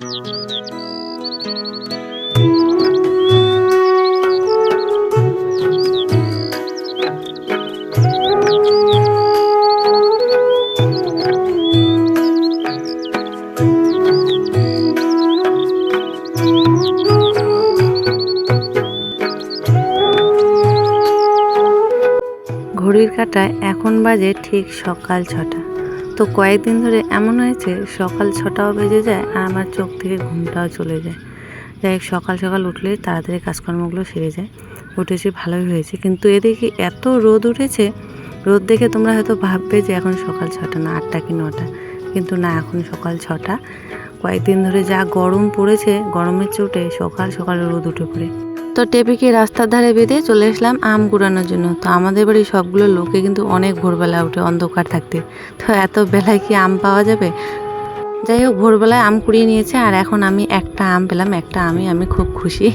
ঘড়ির কাঁটায় এখন বাজে ঠিক সকাল ছটা। তো কয়েকদিন ধরে এমন হয়েছে, সকাল ছটাও বেজে যায় আর আমার চোখ থেকে ঘুমটাও চলে যায়। যাই হোক, সকাল সকাল উঠলে তাড়াতাড়ি কাজকর্মগুলো সেরে যায়। উঠেছি, ভালোই হয়েছে। কিন্তু এদিকে এত রোদ উঠেছে, রোদ দেখে তোমরা হয়তো ভাববে যে এখন সকাল ছটা না, আটটা কি নটা? কিন্তু না, এখন সকাল ছটা। কয়েকদিন ধরে যা গরম পড়েছে, গরমের চোটে সকাল সকাল রোদ উঠে পড়ে। তো টেপিকে রাস্তার ধারে বেঁধে চলে আসলাম আম কুড়ানোর জন্য। তো আমাদের বাড়ির সবগুলো লোকে কিন্তু অনেক ভোরবেলা উঠে অন্ধকার থাকতে। তো এত বেলায় কি আম পাওয়া যাবে? যাই হোক, ভোরবেলায় আম কুড়িয়ে নিয়েছে আর এখন আমি একটা আম পেলাম। একটা আমি আমি খুব খুশি।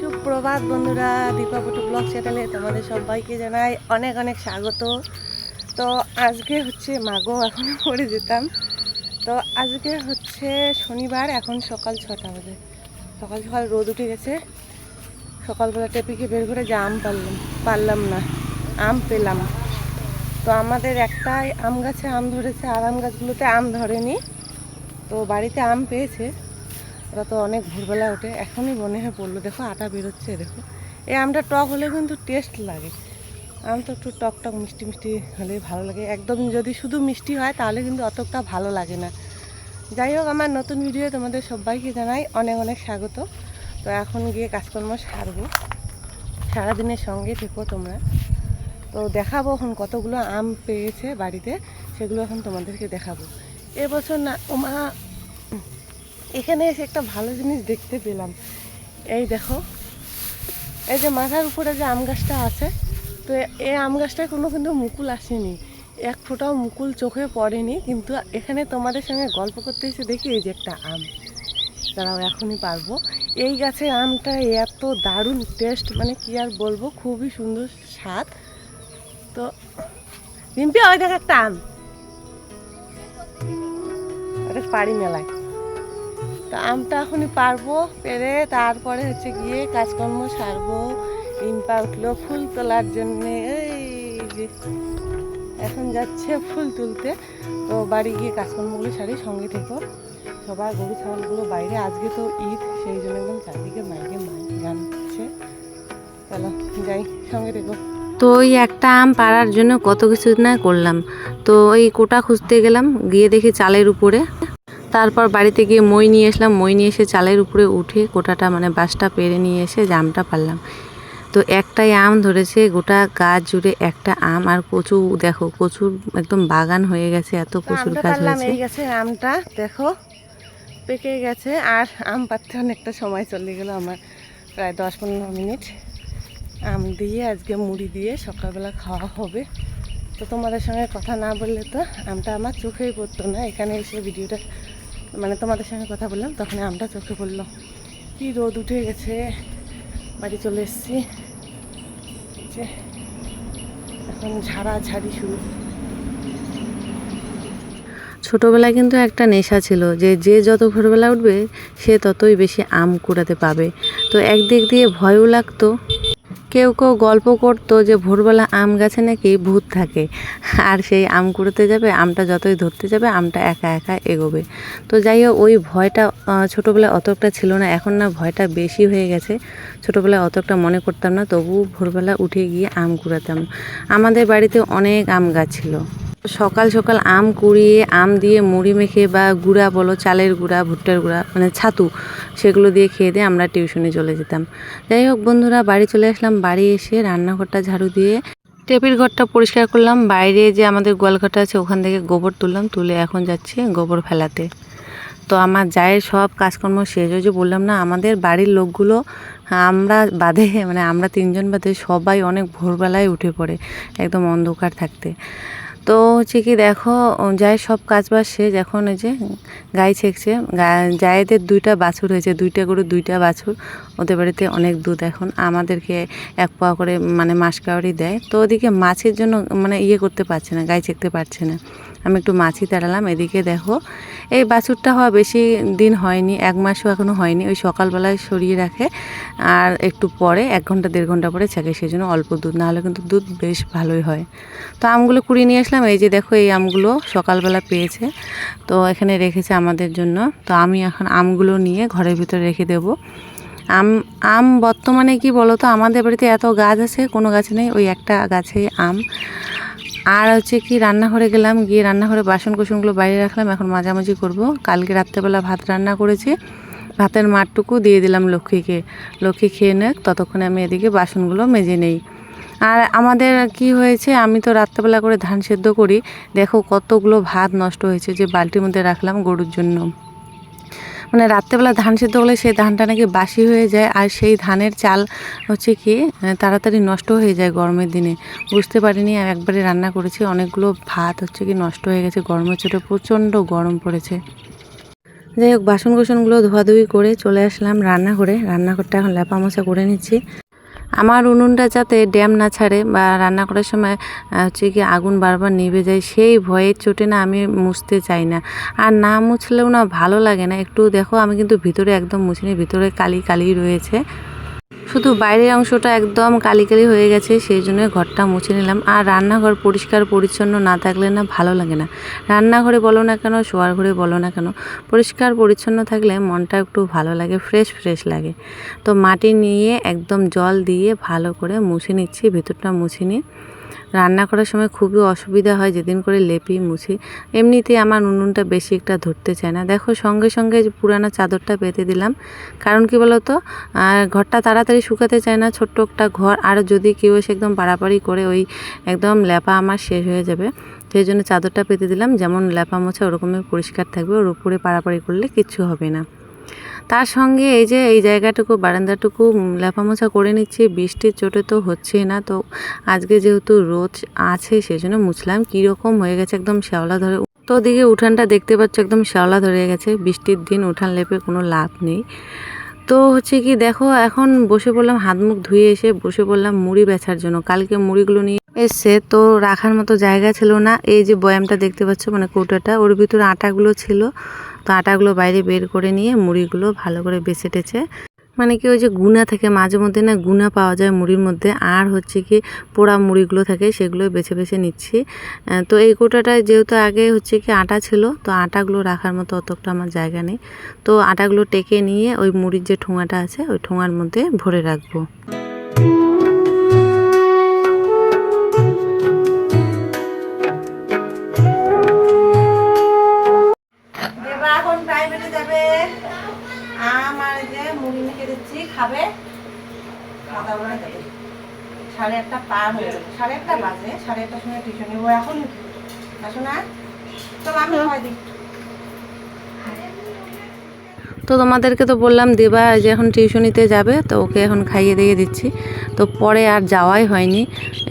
সুপ্রভাত বন্ধুরা দীপাপটু ব্লগ চ্যানেলে তোমাদের সবাইকে জানাই অনেক অনেক স্বাগত। তো আজকে হচ্ছে, মাগো এখনও পড়ে যেতাম। তো আজকে হচ্ছে শনিবার, এখন সকাল ছটা বাজে। সকাল সকাল রোদ উঠে গেছে। সকালবেলা টেপিকে বের করে যে আম পারলাম পারলাম না, আম পেলাম। তো আমাদের একটাই আম গাছে আম ধরেছে, আর আম গাছগুলোতে আম ধরেনি। তো বাড়িতে আম পেয়েছে, ওরা তো অনেক ভোরবেলা ওঠে, এখনই মনে হয় পড়ল। দেখো, আটা বেরোচ্ছে, দেখো। এই আমটা টক হলে কিন্তু টেস্ট লাগে। আম তো একটু টক টক, মিষ্টি মিষ্টি হলেই ভালো লাগে। একদম যদি শুধু মিষ্টি হয়, তাহলে কিন্তু অতটা ভালো লাগে না। যাই হোক, আমার নতুন ভিডিও তোমাদের সবাইকে জানাই অনেক অনেক স্বাগত। তো এখন গিয়ে কাজকর্ম সারবো। সারাদিনের সঙ্গে থেকো তোমরা। তো দেখাবো এখন কতগুলো আম পেয়েছে বাড়িতে, সেগুলো এখন তোমাদেরকে দেখাবো। এবছর না ওমা এখানে এসে একটা ভালো জিনিস দেখতে পেলাম। এই দেখো, এই যে মাথার উপরে যে আম গাছটা আছে, তো এই আম গাছটায় কোনো কিন্তু মুকুল আসেনি। এক ফোঁটাও মুকুল চোখে পড়েনি, কিন্তু এখানে তোমাদের সঙ্গে গল্প করতে এসে দেখি এই যে একটা আম। দাঁড়াও, এখনই পারব। এই গাছের আমটা এত দারুণ টেস্ট মানে কি আর বলব, খুবই সুন্দর স্বাদ। তো, রিম্পি, ওই দেখ একটা আম। ওটা পাড়ি মেলায়। তা আমটা এখনই পারব, পেরে তারপরে হচ্ছে গিয়ে কাজকর্ম সারবো। রিম্পা উঠল ফুল তোলার জন্যে, এই যে। এখন যাচ্ছে ফুল তুলতে। তো বাড়ি গিয়ে কাজকর্মগুলো সারি, সঙ্গে থেকো। সবার গরু ছাগলগুলো বাইরে। আজকে তো ঈদ সেই জন্য একদম চারদিকে মাইকে মাইক গান হচ্ছে চলো যাই সঙ্গে থেকো। তো ওই একটা আম পাড়ার জন্য কত কিছু না করলাম। তো ওই কোটা খুঁজতে গেলাম গিয়ে দেখি চালের উপরে। তারপর বাড়িতে গিয়ে মই নিয়ে আসলাম। মই নিয়ে এসে চালের উপরে উঠে কোটাটা মানে বাঁশটা পেরে নিয়ে এসে জামটা পারলাম তো একটাই আম ধরেছে গোটা গাছ জুড়ে একটা আম। আর কচু দেখো কচুর একদম বাগান হয়ে গেছে এত কচুর গাছ হয়েছে। আমটা দেখো। পেকে গেছে আর আম পাততে অনেকটা সময় চলে গেল, আমার প্রায় দশ পনেরো মিনিট। আম দিয়ে, আজকে মুড়ি দিয়ে সকালবেলা খাওয়া হবে। তো তোমাদের সঙ্গে কথা না বললে তো আমটা আমার চোখেই পড়তো না। এখানে এসে ভিডিওটা মানে তোমাদের সঙ্গে কথা বললাম, তখন আমটা চোখে পড়ল। কি রোদ উঠে গেছে। বাড়ি চলে এসেছি। এখন ঝাড়া ঝাড়ি শুরু। ছোটোবেলায় কিন্তু একটা নেশা ছিল যে যে যত ভোরবেলা উঠবে, সে ততই বেশি আম কুড়াতে পাবে। তো একদিক দিয়ে ভয়ও লাগতো। কেউ কেউ গল্প করতো যে, ভোরবেলা আম গাছে নাকি ভূত থাকে। আর সেই আম কুড়োতে যাবে, আমটা যতই ধরতে যাবে, আমটা একা একা এগোবে। তো যাই হোক, ওই ভয়টা ছোটোবেলায় অতটা ছিল না। এখন না ভয়টা বেশি হয়ে গেছে। ছোটোবেলায় অতটা মনে করতাম না তবু ভোরবেলা উঠে গিয়ে আম কুড়াতাম। আমাদের বাড়িতে অনেক আম গাছ ছিল। সকাল সকাল আম কুড়িয়ে, আম দিয়ে মুড়ি মেখে বা গুঁড়া বলো, চালের গুঁড়া, ভুট্টার গুঁড়া মানে ছাতু, সেগুলো দিয়ে খেয়ে দিয়ে আমরা টিউশনে চলে যেতাম। যাই হোক বন্ধুরা, বাড়ি চলে আসলাম। বাড়ি এসে রান্নাঘরটা ঝাড়ু দিয়ে টেপির ঘরটা পরিষ্কার করলাম। বাইরে যে আমাদের গোয়ালঘরটা আছে, ওখান থেকে গোবর তুললাম, তুলে এখন যাচ্ছে গোবর ফেলাতে। তো আমার জায়ের সব কাজকর্ম শেষ হয়েছে। বললাম, না, আমাদের বাড়ির লোকগুলো, আমরা বাদে মানে আমরা তিনজন বাদে সবাই অনেক ভোরবেলায় উঠে পড়ে, একদম অন্ধকার থাকতে। তো হচ্ছে কি দেখো যাই সব কাজ বাজ শেষ। এখন ওই যে গাই ছেঁকছে। জায়েদের দুইটা বাছুর হয়েছে। দুইটা করে দুইটা বাছুর। ওদের বাড়িতে অনেক দুধ এখন। আমাদেরকে এক পাওয়া করে মানে মাস কাউরি দেয়। তো ওদিকে মাছের জন্য মানে ইয়ে করতে পারছে না, গাই ছেঁকতে পারছে না। আমি একটু মাছি তাড়ালাম এদিকে দেখো। এই বাছুরটা হওয়া বেশি দিন হয়নি, এক মাসও এখনও হয়নি, ওই সকালবেলায় সরিয়ে রাখে। আর একটু পরে, এক ঘণ্টা, দেড় ঘণ্টা পরে ছাকে সেই জন্য অল্প দুধ, নাহলে কিন্তু দুধ বেশ ভালোই হয়। তো আমগুলো কুড়িয়ে নিয়ে আসলাম, এই যে দেখো এই আমগুলো সকালবেলা পেয়েছে, তো এখানে রেখেছে আমাদের জন্য। তো আমি এখন আমগুলো নিয়ে ঘরের ভিতরে রেখে দেবো। আম আম বর্তমানে কি বলো তো আমাদের বাড়িতে এত গাছ আছে, কোনো গাছ নেই, ওই একটা গাছে আম। আর হচ্ছে কি রান্নাঘরে গেলাম, গিয়ে রান্নাঘরে বাসন কোসনগুলো বাইরে রাখলাম, এখন মাঝামাঝি করব। কালকে রাত্রেবেলা ভাত রান্না করেছি। ভাতের মাঠটুকু দিয়ে দিলাম লক্ষ্মীকে। লক্ষ্মী খেয়ে নেক, ততক্ষণে আমি এদিকে বাসনগুলো মেজে নেই। আর আমাদের কি হয়েছে, আমি তো রাত্রেবেলা করে ধান সেদ্ধ করি। দেখো কতগুলো ভাত নষ্ট হয়েছে যে বালতির মধ্যে রাখলাম গরুর জন্য। মানে রাত্রেবেলা ধান সেদ্ধ হলে সেই ধানটা নাকি বাসি হয়ে যায়, আর সেই ধানের চাল হচ্ছে কি তাড়াতাড়ি নষ্ট হয়ে যায় গরমের দিনে। বুঝতে পারিনি একবারে রান্না করেছি, অনেকগুলো ভাত হচ্ছে কি নষ্ট হয়ে গেছে, গরমের চোটে প্রচণ্ড গরম পড়েছে। যাই হোক বাসন কোসনগুলো ধোয়াধুয়ি করে চলে আসলাম রান্না করে রান্নাঘরটা এখন লেপা মশা করে নিচ্ছি। আমার উনুনটা যাতে ড্যাম না ছাড়ে বা রান্না করার সময় হচ্ছে কি আগুন বারবার নিভে যায়, সেই ভয়ের চোটে না আমি মুছতে চাই না। আর না মুছলেও না ভালো লাগে না। একটু দেখো, আমি কিন্তু ভিতরে একদম মুছিনি, ভিতরে কালি কালি রয়েছে। শুধু বাইরের অংশটা একদম কালি কালি হয়ে গেছে, সেই জন্য ঘরটা মুছে নিলাম। আর রান্নাঘর পরিষ্কার, পরিচ্ছন্ন না থাকলে না ভালো লাগে না। রান্নাঘরে বলো না কেন, শোয়ার ঘরে বলো না কেন, পরিষ্কার, পরিচ্ছন্ন থাকলে মনটা একটু ভালো লাগে ফ্রেশ ফ্রেশ লাগে। তো মাটি নিয়ে একদম জল দিয়ে ভালো করে মুছে নিচ্ছি, ভেতরটা মুছে নিই রান্না করার সময় খুবই অসুবিধা হয়, যেদিন করে লেপি, মুছি। এমনিতে আমার উনুনটা বেশি একটা ধরতে চায় না। দেখো, সঙ্গে সঙ্গে পুরানো চাদরটা পেতে দিলাম, কারণ কি বলতো? ঘরটা তাড়াতাড়ি শুকাতে চায় না, ছোট্ট একটা ঘর, আর যদি কেউ এসে একদম পাড়াপাড়ি করে ওই একদম লেপা আমার শেষ হয়ে যাবে। সেই জন্য চাদরটা পেতে দিলাম, যেমন লেপা মোছা ওরকমই পরিষ্কার থাকবে, ওর উপরে পাড়াপাড়ি করলে কিচ্ছু হবে না। তার সঙ্গে এই যে এই জায়গাটুকু, বারান্দাটুকু লেফামোছা করে নিচ্ছি, বৃষ্টির চোটে তো হচ্ছেই না। তো আজকে যেহেতু রোদ আছে সেই জন্য মুছলাম। কীরকম হয়ে গেছে একদম শ্যাওলা ধরে তো দিকে উঠানটা দেখতে পাচ্ছ, একদম শ্যাওলা ধরে গেছে। বৃষ্টির দিন উঠান লেপে কোনো লাভ নেই। তো হচ্ছে কি, দেখো এখন বসে পড়লাম, হাত মুখ ধুয়ে এসে বসে পড়লাম মুড়ি বেচার জন্য। কালকে মুড়িগুলো নিয়ে এসছে, তো রাখার মতো জায়গা ছিল না। এই যে বয়ামটা দেখতে পাচ্ছ মানে কৌটাটা, ওর ভিতরে আটাগুলো ছিল। তো আটাগুলো বাইরে বের করে নিয়ে মুড়িগুলো ভালো করে বেছে টেছে মানে কি ওই যে গুনা থাকে, মাঝে মধ্যে না গুনা পাওয়া যায় মুড়ির মধ্যে। আর হচ্ছে কি পোড়া মুড়িগুলো থাকে সেগুলো বেছে বেছে নিচ্ছি। তো এই কোটাটায় যেহেতু আগে হচ্ছে কি আটা ছিল, তো আটাগুলো রাখার মতো অতটা আমার জায়গা নেই। তো আটাগুলো টেকে নিয়ে ওই মুড়ির যে ঠোঙাটা আছে, ওই ঠোঙার মধ্যে ভরে রাখব। যাবে। আমার এই যে মুড়ি মেখে দিচ্ছি খাবে? খাওয়া দাওয়া যাবে সাড়ে একটা পার হয়ে যাবে। সাড়ে একটা বাজে সাড়ে আটটার সময় টিউশন নেব এখন আসো না। চলো আমি খাওয়াই দিই তো তোমাদেরকে তো বললাম দেবা যে এখন টিউশনিতে যাবে, তো ওকে এখন খাইয়ে দিয়ে দিচ্ছি। তো পরে আর যাওয়াই হয়নি।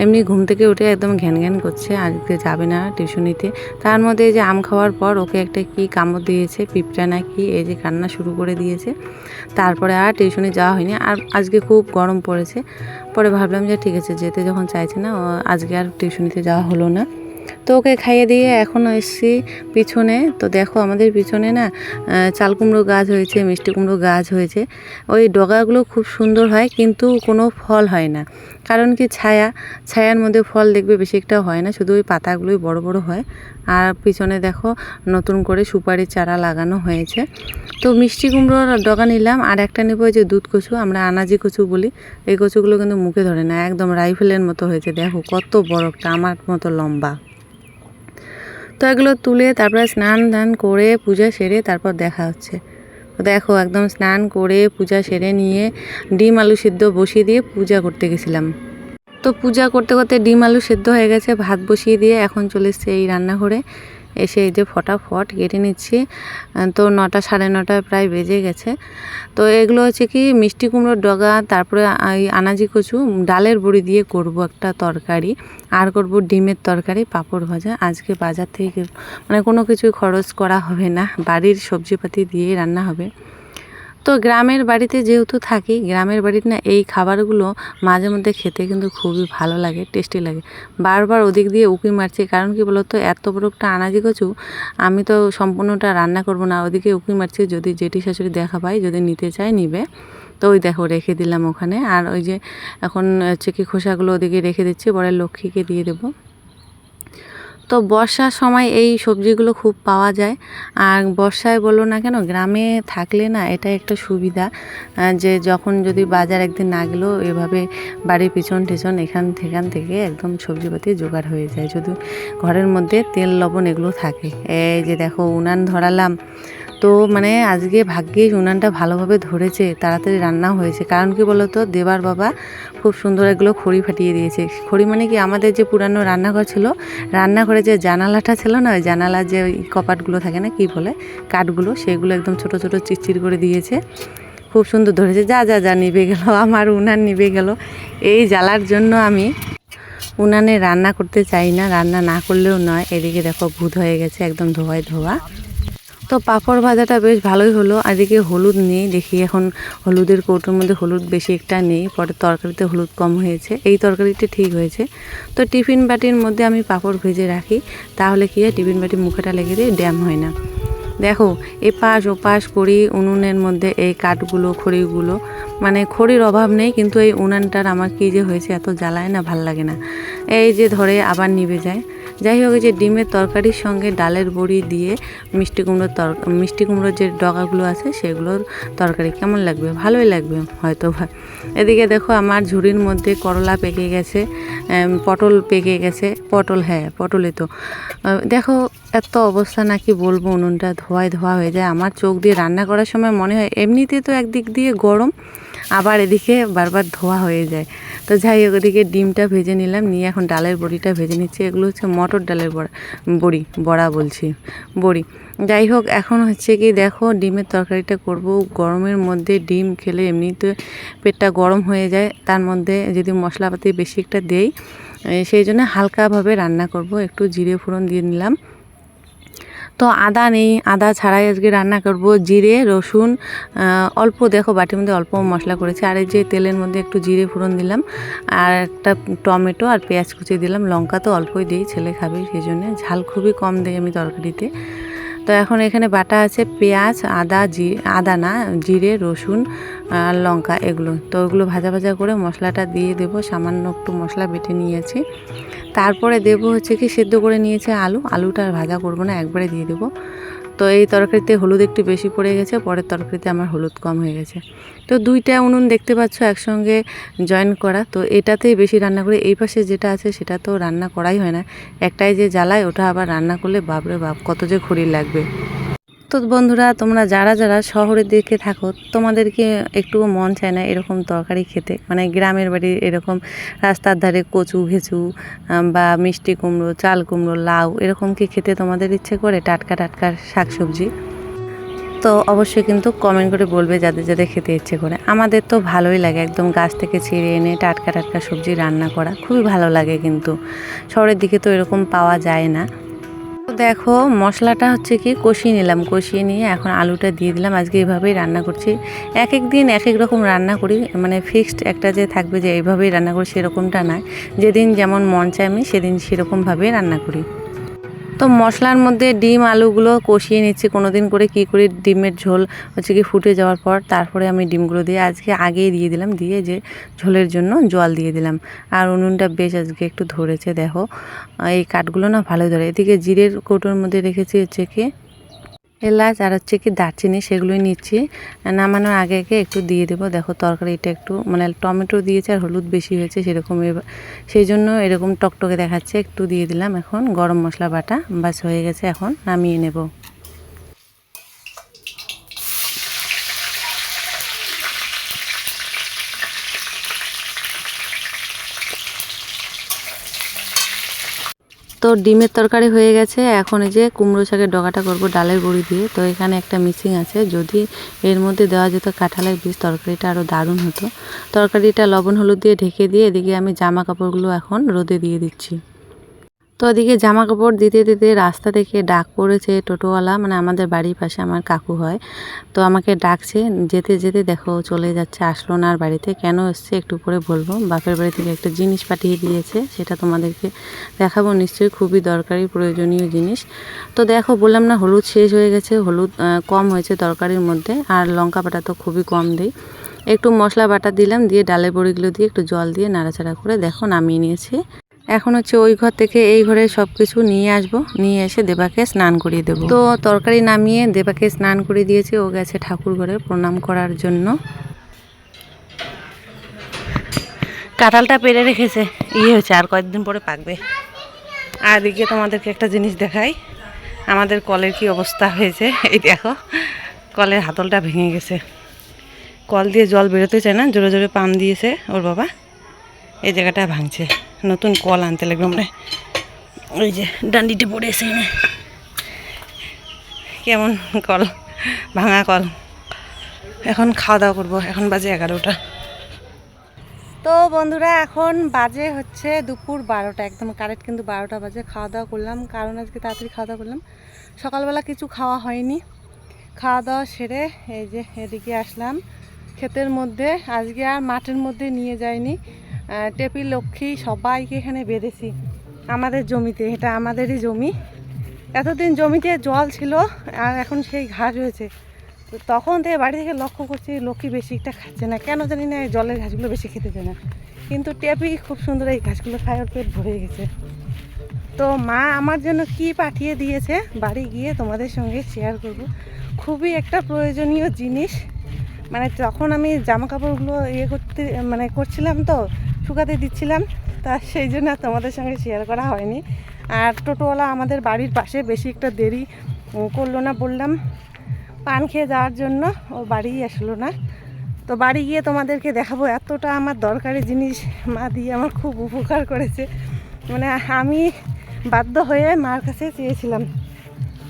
এমনি ঘুম থেকে উঠে একদম ঘ্যান ঘ্যান করছে, আজকে যাবে না টিউশনিতে। তার মধ্যে এই যে আম খাওয়ার পর ওকে একটা কি কামড় দিয়েছে, পিঁপড়া না কি, এই যে কান্না শুরু করে দিয়েছে। তারপরে আর টিউশনে যাওয়া হয়নি। আর আজকে খুব গরম পড়েছে। পরে ভাবলাম যে ঠিক আছে, যেতে যখন চাইছে না আজকে আর টিউশনিতে যাওয়া হলো না। তো ওকে খাইয়ে দিয়ে এখন এসছি পিছনে। তো দেখো আমাদের পিছনে না চাল কুমড়ো গাছ হয়েছে, মিষ্টি কুমড়ো গাছ হয়েছে। ওই ডগাগুলো খুব সুন্দর হয় কিন্তু কোনো ফল হয় না। কারণ কি ছায়া, ছায়ার মধ্যে ফল দেখবে বেশি একটা হয় না, শুধু ওই পাতাগুলোই বড় বড় হয়। আর পিছনে দেখো নতুন করে সুপারির চারা লাগানো হয়েছে। তো মিষ্টি কুমড়োর ডগা নিলাম, আর একটা নেব যে দুধ কচু, আমরা আনাজি কচু বলি। এই কচুগুলো কিন্তু মুখে ধরে না, একদম রাইফেলের মতো হয়েছে, দেখো কত বড় একটা, আমার মতো লম্বা। তো এগুলো তুলে তারপরে স্নান ধান করে পূজা সেরে তারপর দেখা হচ্ছে। দেখো, একদম স্নান করে পূজা সেরে নিয়ে ডিম আলু সিদ্ধ বসিয়ে দিয়ে পূজা করতে গেছিলাম। তো পূজা করতে করতে ডিম আলু সেদ্ধ হয়ে গেছে, ভাত বসিয়ে দিয়ে এখন চলে এসছে এই রান্নাঘরে। এসে এই যে ফটাফট কেটে নিচ্ছি। তো নটা সাড়ে নটায় প্রায় বেজে গেছে। তো এগুলো হচ্ছে কি মিষ্টি কুমড়োর ডগা, তারপরে এই আনাজি কচু, ডালের বড়ি দিয়ে করব একটা তরকারি। আর করব ডিমের তরকারি, পাঁপড় ভাজা। আজকে বাজার থেকে মানে কোনো কিছুই খরচ করা হবে না। বাড়ির সবজিপাতি দিয়েই রান্না হবে। তো গ্রামের বাড়িতে যেহেতু থাকি, গ্রামের বাড়িতে না এই খাবারগুলো মাঝে মধ্যে খেতে কিন্তু খুবই ভালো লাগে টেস্টি লাগে। বারবার ওদিক দিয়ে উকি মারছে, কারণ কি বলতো, এত বড় একটা আনাজি কচু, আমি তো সম্পূর্ণটা রান্না করব না, ওদিকে উকি মারছে, যদি জেঠি শাশুড়ি দেখা পাই যদি নিতে চায়, নিবে। তো ওই দেখো, রেখে দিলাম ওখানে। আর ওই যে এখন চিকি খোসাগুলো ওদিকে রেখে দিচ্ছি, পরে লক্ষ্মীকে দিয়ে দেবো। তো বর্ষার সময় এই সবজিগুলো খুব পাওয়া যায়। আর বর্ষায় বলো না কেন, গ্রামে থাকলে না এটা একটা সুবিধা যে যখন যদি বাজার একদিন না গেলেও এভাবে বাড়ির পিছন টিছন এখান থেখান থেকে একদম সবজিপাতি জোগাড় হয়ে যায়। যদি ঘরের মধ্যে তেল, লবণ এগুলো থাকে। এই যে দেখো উনান ধরালাম তো মানে আজকে ভাগ্যিস উনানটা ভালোভাবে ধরেছে, তাড়াতাড়ি রান্নাও হয়েছে। কারণ কি বলতো, দেবার বাবা খুব সুন্দর এগুলো খড়ি ফাটিয়ে দিয়েছে। খড়ি মানে কি, আমাদের যে পুরানো রান্নাঘর ছিল, রান্নাঘরে যে জানালাটা ছিল না, ওই জানালার যে ওই কপাটগুলো থাকে না, কি বলে, কাঠগুলো, সেগুলো একদম ছোট ছোট চিরচির করে দিয়েছে। খুব সুন্দর ধরেছে, যা যা যা, নিবে গেল, আমার উনান নিবে গেল। এই জ্বালার জন্য আমি উনানে রান্না করতে চাই না, রান্না না করলেও নয়। এদিকে দেখো, ভূত হয়ে গেছে, একদম ধোয়ায় ধোয়া। তো পাঁপড় ভাজাটা বেশ ভালোই হলো। আর এদিকে হলুদ নেই, দেখি এখন হলুদের কৌটোর মধ্যে হলুদ বেশি একটা নেই, পরে তরকারিতে হলুদ কম হয়েছে। এই তরকারিটা ঠিক হয়েছে। তো টিফিন বাটির মধ্যে আমি পাঁপড় ভেজে রাখি, তাহলে কি হয় টিফিন বাটি মুখেটা লেগে দিয়ে ড্যাম হয় না। দেখো, এপাশ ওপাশ করি উনুনের মধ্যে এই কাঠগুলো, খড়িগুলো মানে খড়ির অভাব নেই, কিন্তু এই উনানটার আমার কী যে হয়েছে এত জ্বালায় না, ভালো লাগে না। এই যে ধরে আবার নিভে যায়। যাই হোক যে ডিমের তরকারির সঙ্গে ডালের বড়ি দিয়ে মিষ্টি কুমড়োর তর, মিষ্টি কুমড়োর যে ডগাগুলো আছে, সেগুলোর তরকারি কেমন লাগবে? ভালোই লাগবে, হয়তো ভাই এদিকে দেখো, আমার ঝুড়ির মধ্যে করলা পেকে গেছে পটল পেকে গেছে, পটল হ্যাঁ পটলে তো। দেখো, এত অবস্থা নাকি বলব, উনুনটা ধোয়ায় ধোয়া হয়ে যায়। আমার চোখ দিয়ে রান্না করার সময় মনে হয় এমনিতে তো একদিক দিয়ে গরম আবার এদিকে বারবার ধোয়া হয়ে যায়। তো যাই হোক, ওদিকে ডিমটা ভেজে নিলাম, নিয়ে এখন ডালের বড়িটা ভেজে নিচ্ছি। এগুলো হচ্ছে মটর ডালের বড়া, বড়ি, বড়া বলছি, বড়ি। যাই হোক, এখন হচ্ছে কি দেখো ডিমের তরকারিটা করব। গরমের মধ্যে ডিম খেলে এমনিতে পেটটা গরম হয়ে যায়। তার মধ্যে যদি মশলাপাতি বেশি একটা দেই সেই জন্য হালকাভাবে রান্না করব। একটু জিরে ফোড়ন দিয়ে নিলাম। তো আদা নেই, আদা ছাড়াই আজকে রান্না করব জিরে, রসুন অল্প দেখো বাটির মধ্যে অল্প মশলা করেছি, আর এই যে তেলের মধ্যে একটু জিরে ফোড়ন দিলাম, আর একটা টমেটো আর পেঁয়াজ কুচিয়ে দিলাম, লঙ্কা তো অল্পই দিই, ছেলে খাবে সেই জন্যে, ঝাল খুবই কম দিই আমি তরকারিতে তো এখন এখানে বাটা আছে পেঁয়াজ, আদা, জি, আদা না, জিরে, রসুন আর লঙ্কা এগুলো। তো ওগুলো ভাজা ভাজা করে মশলাটা দিয়ে দেব, সামান্য একটু মশলা বেটে নিয়েছি। তারপরে দেব হচ্ছে কি সেদ্ধ করে নিয়েছে আলু। আলুটা ভাজা করব না, একবারে দিয়ে দেবো। তো এই তরকারিতে হলুদ একটু বেশি পড়ে গেছে, পরের তরকারিতে আমার হলুদ কম হয়ে গেছে। তো দুইটা উনুন দেখতে পাচ্ছ একসঙ্গে জয়েন করা। তো এটাতেই বেশি রান্না করে। এই পাশে যেটা আছে সেটা তো রান্না করাই হয় না। একটাই যে জ্বালায়, ওটা আবার রান্না করলে বাপরে বাপ, কত যে খড়ি লাগবে। তো বন্ধুরা, তোমরা যারা যারা শহরের দিকে থাকো, তোমাদেরকে একটু মন চায় না এরকম তরকারি খেতে। মানে গ্রামের বাড়ি এরকম রাস্তার ধারে কচু ঘেঁচু বা মিষ্টি কুমড়ো, চাল কুমড়ো, লাউ এরকম কি খেতে তোমাদের ইচ্ছে করে? টাটকা টাটকা শাকসবজি? তো অবশ্যই কিন্তু কমেন্ট করে বলবে যাদের যাদের খেতে ইচ্ছে করে। আমাদের তো ভালোই লাগে একদম গাছ থেকে ছিঁড়ে এনে টাটকা টাটকা সবজি রান্না করা। খুবই ভালো লাগে কিন্তু। শহরের দিকে তো এরকম পাওয়া যায় না। দেখো, মশলাটা হচ্ছে কি, কষিয়ে নিলাম, কষিয়ে নিয়ে এখন আলুটা দিয়ে দিলাম। আজকে এইভাবেই রান্না করছি। এক এক দিন এক এক রকম রান্না করি। মানে ফিক্সড একটা যে থাকবে যে এইভাবেই রান্না করি, সেরকমটা নয়। যেদিন যেমন মন চায় আমি, সেদিন সেরকমভাবেই রান্না করি। তো মশলার মধ্যে ডিম, আলুগুলো কষিয়ে নিচ্ছি। কোনো দিন করে কি করে ডিমের ঝোল হচ্ছে কি ফুটে যাওয়ার পর তারপরে আমি ডিমগুলো দিয়ে আজকে আগেই দিয়ে দিলাম, দিয়ে যে ঝোলের জন্য জল দিয়ে দিলাম। আর উনুনটা বেশ আজকে একটু ধরেছে, দেখো। এই কাঠগুলো না ভালো ধরে। এদিকে জিরের কৌটোর মধ্যে রেখেছি হচ্ছে কি এলাচ আর হচ্ছে কি দারচিনি সেগুলোই নিচ্ছি। নামানোর আগে আগে একটু দিয়ে দেবো। দেখো তরকারিটা একটু মানে টমেটো দিয়েছে আর হলুদ বেশি হয়েছে সেরকম সেই জন্য এরকম টকটকে দেখাচ্ছে। একটু দিয়ে দিলাম এখন গরম মশলা বাটা। বাস হয়ে গেছে এখন নামিয়ে নেব। তো ডিমের তরকারি হয়ে গেছে। এখন এই যে কুমড়ো শাকের ডগাটা করব ডালের গুঁড়ি দিয়ে। তো এখানে একটা মিসিং আছে। যদি এর মধ্যে দেওয়া যেত কাঁঠালের বীজ, তরকারিটা আরও দারুণ হতো। তরকারিটা লবণ, হলুদ দিয়ে ঢেকে দিয়ে এদিকে আমি জামা কাপড়গুলো এখন রোদে দিয়ে দিচ্ছি। তো ওদিকে জামা কাপড় দিতে দিতে রাস্তা থেকে ডাক পড়েছে টোটোওয়ালা মানে আমাদের বাড়ির পাশে আমার কাকু হয়। তো আমাকে ডাকছে, যেতে যেতে দেখো চলে যাচ্ছে, আসলো না আর বাড়িতে। কেন এসছে একটু পরে বলব। বাপের বাড়ি থেকে একটা জিনিস পাঠিয়ে দিয়েছে, সেটা তোমাদেরকে দেখাবো। নিশ্চয়ই খুবই দরকারি, প্রয়োজনীয় জিনিস। তো দেখো, বললাম না হলুদ শেষ হয়ে গেছে, হলুদ কম হয়েছে তরকারির মধ্যে, আর লঙ্কা বাটা তো খুবই কম দিই। একটু মশলা বাটা দিলাম, দিয়ে ডালের বড়িগুলো দিয়ে একটু জল দিয়ে নাড়াচাড়া করে দেখো নামিয়ে নিয়েছি। এখন হচ্ছে ওই ঘর থেকে এই ঘরে সব কিছু নিয়ে আসব। নিয়ে এসে দেবাকে স্নান করিয়ে দেবো। তো তরকারি নামিয়ে দেবাকে স্নান করিয়ে দিয়েছে, ও গেছে ঠাকুর ঘরে প্রণাম করার জন্য। কাঁঠালটা পেরে রেখেছে। ইয়ে হয়েছে আর কয়েকদিন পরে পাকবে। আর এদিকে তোমাদেরকে একটা জিনিস দেখাই। আমাদের কলের কি অবস্থা হয়েছে, এই দেখো। কলের হাতলটা ভেঙে গেছে। কল দিয়ে জল বেরোতে চায় না, জোরে জোরে পাম দিয়েছে ওর বাবা। এই জায়গাটা ভাঙছে। নতুন কল আনতে লাগবে আমরা ওই যে ডান্ডিতে পড়ে এসে কেমন কল? ভাঙা কল। এখন খাওয়া দাওয়া করব। এখন বাজে এগারোটা। তো বন্ধুরা, এখন বাজে হচ্ছে দুপুর বারোটা। একদম কারেক্ট কিন্তু বারোটা বাজে। খাওয়া দাওয়া করলাম। কারণ আজকে তাড়াতাড়ি খাওয়া দাওয়া করলাম। সকালবেলা কিছু খাওয়া হয়নি। খাওয়া দাওয়া সেরে এই যে এদিকে আসলাম। ক্ষেতের মধ্যে। আজকে আর মাঠের মধ্যে নিয়ে যাইনি। টেপি লক্ষ্মী সবাইকে এখানে বেঁধেছি। আমাদের জমিতে, এটা আমাদেরই জমি। এতদিন জমিতে জল ছিল, আর এখন সেই ঘাস হয়েছে। তো তখন থেকে বাড়ি থেকে লক্ষ্য করছি লক্ষ্মী বেশি একটা খাচ্ছে না। কেন জানি না জলের ঘাসগুলো বেশি খেতে চায় না। কিন্তু টেপি খুব সুন্দর এই ঘাসগুলো খায়, ওর পেট ভরে গেছে। তো মা আমার জন্য কি পাঠিয়ে দিয়েছে, বাড়ি গিয়ে তোমাদের সঙ্গে শেয়ার করব। খুবই একটা প্রয়োজনীয় জিনিস। মানে যখন আমি জামা কাপড়গুলো ইয়ে করতে মানে করছিলাম তো শুকাতে দিচ্ছিলাম, তা সেই জন্য তোমাদের সঙ্গে শেয়ার করা হয়নি। আর টোটোওয়ালা আমাদের বাড়ির পাশে, বেশি একটা দেরি করল না বললাম, পান খেয়ে যাওয়ার জন্য, ও বাড়িই আসলো না। তো বাড়ি গিয়ে তোমাদেরকে দেখাবো, এতটা আমার দরকারি জিনিস, মা দিয়ে আমার খুব উপকার করেছে। মানে আমি বাধ্য হয়ে মার কাছে চেয়েছিলাম।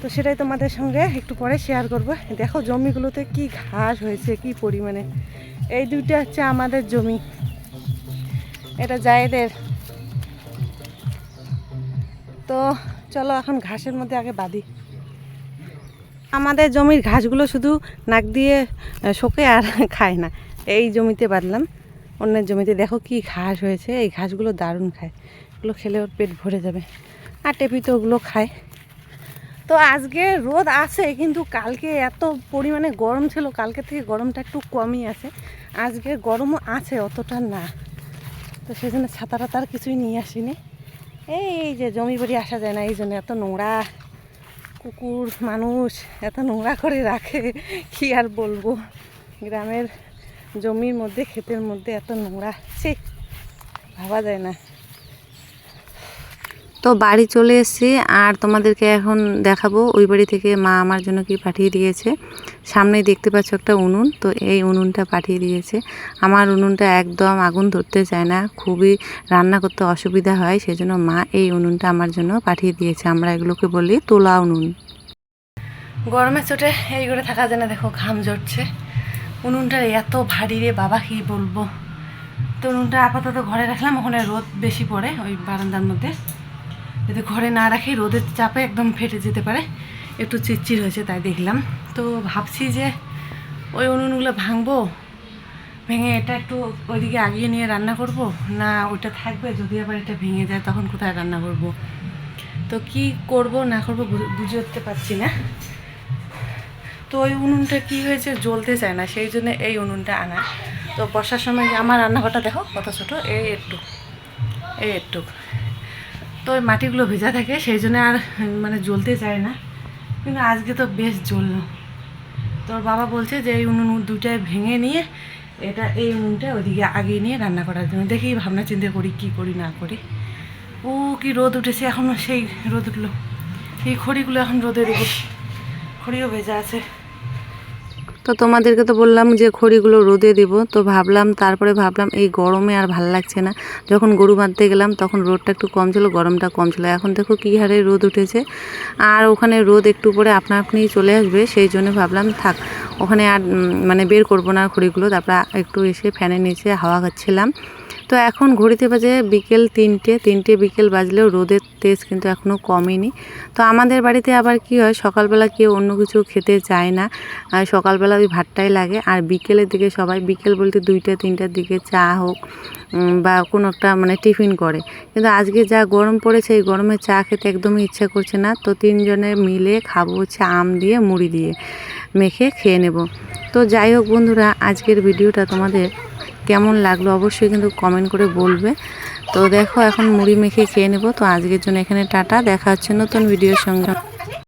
তো সেটাই তোমাদের সঙ্গে একটু পরে শেয়ার করব। দেখো জমিগুলোতে কি ঘাস হয়েছে, কি পরিমাণে। এই দুইটা হচ্ছে আমাদের জমি। এটা জায়েদের। তো চলো এখন ঘাসের মধ্যে আগে বাঁধি। আমাদের জমির ঘাসগুলো শুধু নাক দিয়ে শোকে আর খায় না। এই জমিতে বাঁধলাম। অন্যের জমিতে দেখো কি ঘাস হয়েছে। এই ঘাসগুলো দারুণ খায়। এগুলো খেলে ওর পেট ভরে যাবে। আর টেপি তো ওগুলো খায়। তো আজকে রোদ আছে, কিন্তু কালকে এত পরিমাণে গরম ছিল। কালকে থেকে গরমটা একটু কমই আছে। আজকে গরমও আছে, অতটা না। তো সেই জন্য ছাতা টাতার কিছুই নিয়ে আসিনি। এই যে জমি বাড়ি আসা যায় না, এই জন্য এত নোংরা, কুকুর, মানুষ, এত নোংরা করে রাখে, কি আর বলব? গ্রামের জমির মধ্যে, ক্ষেতের মধ্যে এত নোংরা সে ভাবা যায় না। তো বাড়ি চলে এসেছি আর তোমাদেরকে এখন দেখাবো ওই বাড়ি থেকে মা আমার জন্য কি পাঠিয়ে দিয়েছে। সামনেই দেখতে পাচ্ছ একটা উনুন, তো এই উনুনটা পাঠিয়ে দিয়েছে। আমার উনুনটা একদম আগুন ধরতে চায় না, খুবই রান্না করতে অসুবিধা হয়, সেজন্য মা এই উনুনটা আমার জন্য পাঠিয়ে দিয়েছে। আমরা এগুলোকে বলি তোলা উনুন। গরমের চোটে এই করে থাকা যায় না, দেখো ঘাম ঝরছে। উনুনটা এত ভারী রে, বাবা, কি বলব। তো উনুনটা আপাতত ঘরে রাখলাম, ওখানে রোদ বেশি পড়ে ওই বারান্দার মধ্যে। যদি ঘরে না রাখি, রোদের চাপে একদম ফেটে যেতে পারে। একটু চিরচির হয়েছে তাই দেখলাম। তো ভাবছি যে ওই উনুনগুলো ভাঙবো, ভেঙে এটা একটু ওইদিকে আগিয়ে নিয়ে রান্না করব? না, ওইটা থাকবে, যদি আবার এটা ভেঙে যায় তখন কোথায় রান্না করব? তো কি করব, না করব বুঝে উঠতে পারছি না। তো ওই উনুনটা কি হয়েছে জ্বলতে চায় না, সেই জন্য এই উনুনটা আনা। তো বর্ষার সময় আমার রান্নাঘরটা দেখো, কত ছোটো, এই একটু এই একটু। তো ওই মাটিগুলো ভেজা থাকে, সেই জন্য আর মানে জ্বলতে চায় না। কিন্তু আজকে তো বেশ জ্বললো। তোর বাবা বলছে যে, এই উনুন দুটায় ভেঙে নিয়ে, এটা এই উনুনটা ওইদিকে আগিয়ে নিয়ে রান্না করার জন্য। দেখি ভাবনা চিন্তা করি, কি করি, না করি। ও কি রোদ উঠেছে এখনও সেই রোদ উঠল। এই খড়িগুলো এখন রোদে দেবো খড়িও ভেজা আছে। তো তোমাদেরকে তো বললাম যে খড়িগুলো রোদে দেব, তো ভাবলাম, তারপরে ভাবলাম এই গরমে আর ভালো লাগছে না। যখন গরু বাঁধতে গেলাম, তখন রোদটা একটু কম ছিল, গরমটা কম ছিল। এখন দেখো কী হারে রোদ উঠেছে। আর ওখানে রোদ একটু পরে আপনা আপনি চলে আসবে, সেই জন্য ভাবলাম, থাক, ওখানে আর মানে বের করব না খড়িগুলো। তারপর একটু এসে ফ্যানের নিচে হাওয়া খাচ্ছিলাম। তো এখন ঘড়িতে বাজে বিকেল তিনটে তিনটে বিকেল বাজলেও রোদের তেজ কিন্তু এখনও কমেনি। তো আমাদের বাড়িতে আবার কি হয়, সকালবেলা কেউ অন্য কিছু খেতে চায় না সকালবেলা ওই ভাতটাই লাগে। আর বিকেলের দিকে সবাই, বিকেল বলতে দুইটা, তিনটার দিকে চা হোক বা কোনো একটা মানে টিফিন করে। কিন্তু আজকে যা গরম পড়েছে, এই গরমে চা খেতে একদমই ইচ্ছা করছে না। তো তিনজনে মিলে খাব হচ্ছে আম দিয়ে, মুড়ি দিয়ে মেখে খেয়ে নেব। তো যাই হোক বন্ধুরা, আজকের ভিডিওটা তোমাদের কেমন লাগল অবশ্যই কিন্তু কমেন্ট করে বলবে। তো দেখো, এখন মুড়ি মেখে খেয়ে নেব। তো আজকের জন্য এখানে টাটা। দেখা হচ্ছে নতুন ভিডিওর সঙ্গে।